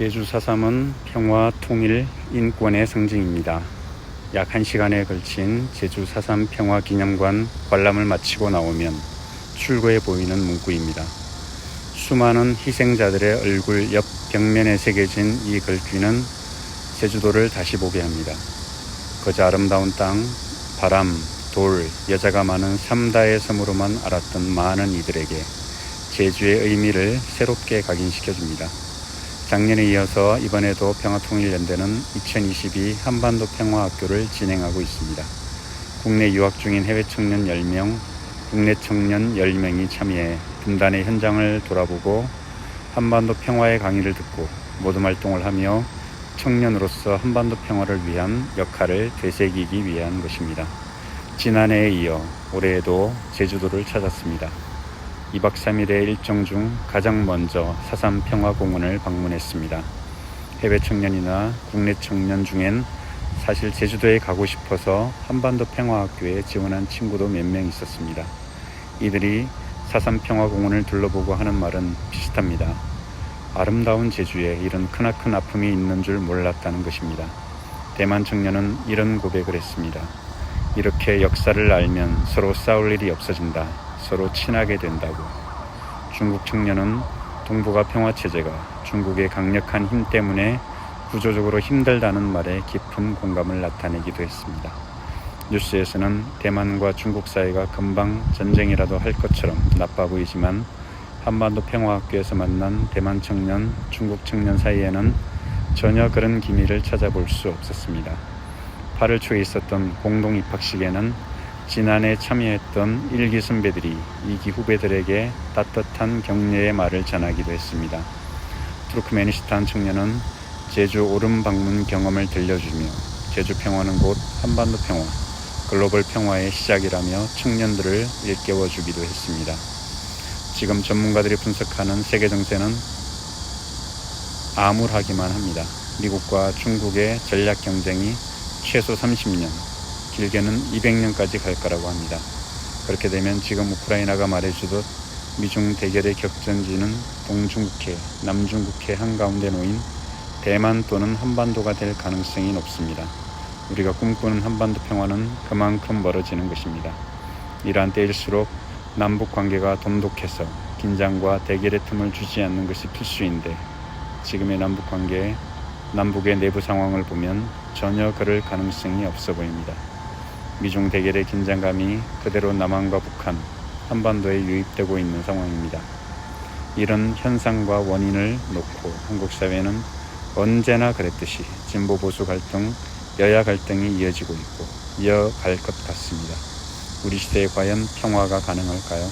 제주 4.3은 평화, 통일, 인권의 상징입니다. 약 1시간에 걸친 제주 4.3 평화 기념관 관람을 마치고 나오면 출구에 보이는 문구입니다. 수많은 희생자들의 얼굴 옆 벽면에 새겨진 이 글귀는 제주도를 다시 보게 합니다. 그저 아름다운 땅, 바람, 돌, 여자가 많은 삼다의 섬으로만 알았던 많은 이들에게 제주의 의미를 새롭게 각인시켜줍니다. 작년에 이어서 이번에도 평화통일연대는 2022 한반도 평화학교를 진행하고 있습니다. 국내 유학 중인 해외 청년 10명, 국내 청년 10명이 참여해 분단의 현장을 돌아보고 한반도 평화의 강의를 듣고 모둠 활동을 하며 청년으로서 한반도 평화를 위한 역할을 되새기기 위한 것입니다. 지난해에 이어 올해에도 제주도를 찾았습니다. 2박 3일의 일정 중 가장 먼저 사삼 평화공원을 방문했습니다. 해외 청년이나 국내 청년 중엔 사실 제주도에 가고 싶어서 한반도 평화학교에 지원한 친구도 몇 명 있었습니다. 이들이 사삼 평화공원을 둘러보고 하는 말은 비슷합니다. 아름다운 제주에 이런 크나큰 아픔이 있는 줄 몰랐다는 것입니다. 대만 청년은 이런 고백을 했습니다. 이렇게 역사를 알면 서로 싸울 일이 없어진다. 서로 친하게 된다고. 중국 청년은 동북아 평화 체제가 중국의 강력한 힘 때문에 구조적으로 힘들다는 말에 깊은 공감을 나타내기도 했습니다. 뉴스에서는 대만과 중국 사이가 금방 전쟁이라도 할 것처럼 나빠 보이지만 한반도 평화학교에서 만난 대만 청년, 중국 청년 사이에는 전혀 그런 기미를 찾아볼 수 없었습니다. 8월 초에 있었던 공동 입학식에는 지난해 참여했던 일기 선배들이 이기 후배들에게 따뜻한 격려의 말을 전하기도 했습니다. 투르크메니스탄 청년은 제주 오름 방문 경험을 들려주며 제주 평화는 곧 한반도 평화, 글로벌 평화의 시작이라며 청년들을 일깨워 주기도 했습니다. 지금 전문가들이 분석하는 세계 정세는 암울하기만 합니다. 미국과 중국의 전략 경쟁이 최소 30년, 길게는 200년까지 갈 거라고 합니다. 그렇게 되면 지금 우크라이나가 말해주듯 미중 대결의 격전지는 동중국해, 남중국해 한가운데 놓인 대만 또는 한반도가 될 가능성이 높습니다. 우리가 꿈꾸는 한반도 평화는 그만큼 멀어지는 것입니다. 이러한 때일수록 남북 관계가 돈독해서 긴장과 대결의 틈을 주지 않는 것이 필수인데 지금의 남북 관계, 남북의 내부 상황을 보면 전혀 그럴 가능성이 없어 보입니다. 미중 대결의 긴장감이 그대로 남한과 북한, 한반도에 유입되고 있는 상황입니다. 이런 현상과 원인을 놓고 한국 사회는 언제나 그랬듯이 진보 보수 갈등, 여야 갈등이 이어지고 있고 이어갈 것 같습니다. 우리 시대에 과연 평화가 가능할까요?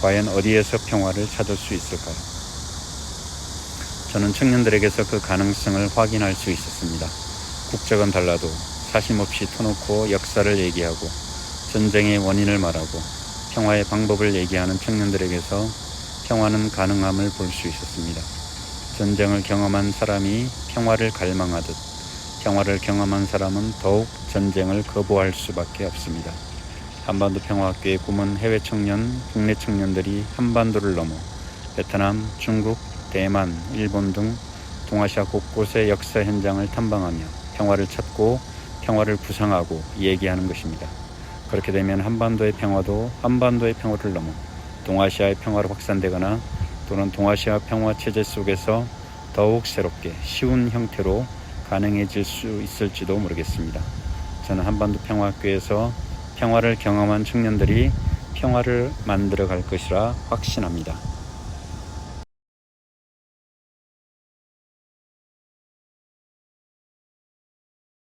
과연 어디에서 평화를 찾을 수 있을까요? 저는 청년들에게서 그 가능성을 확인할 수 있었습니다. 국적은 달라도 사심없이 터놓고 역사를 얘기하고 전쟁의 원인을 말하고 평화의 방법을 얘기하는 청년들에게서 평화는 가능함을 볼 수 있었습니다. 전쟁을 경험한 사람이 평화를 갈망하듯 평화를 경험한 사람은 더욱 전쟁을 거부할 수밖에 없습니다. 한반도 평화학교의 꿈은 해외 청년, 국내 청년들이 한반도를 넘어 베트남, 중국, 대만, 일본 등 동아시아 곳곳의 역사 현장을 탐방하며 평화를 찾고 평화를 구상하고 얘기하는 것입니다. 그렇게 되면 한반도의 평화도 한반도의 평화를 넘어 동아시아의 평화로 확산되거나 또는 동아시아 평화 체제 속에서 더욱 새롭게 쉬운 형태로 가능해질 수 있을지도 모르겠습니다. 저는 한반도 평화학교에서 평화를 경험한 청년들이 평화를 만들어 갈 것이라 확신합니다.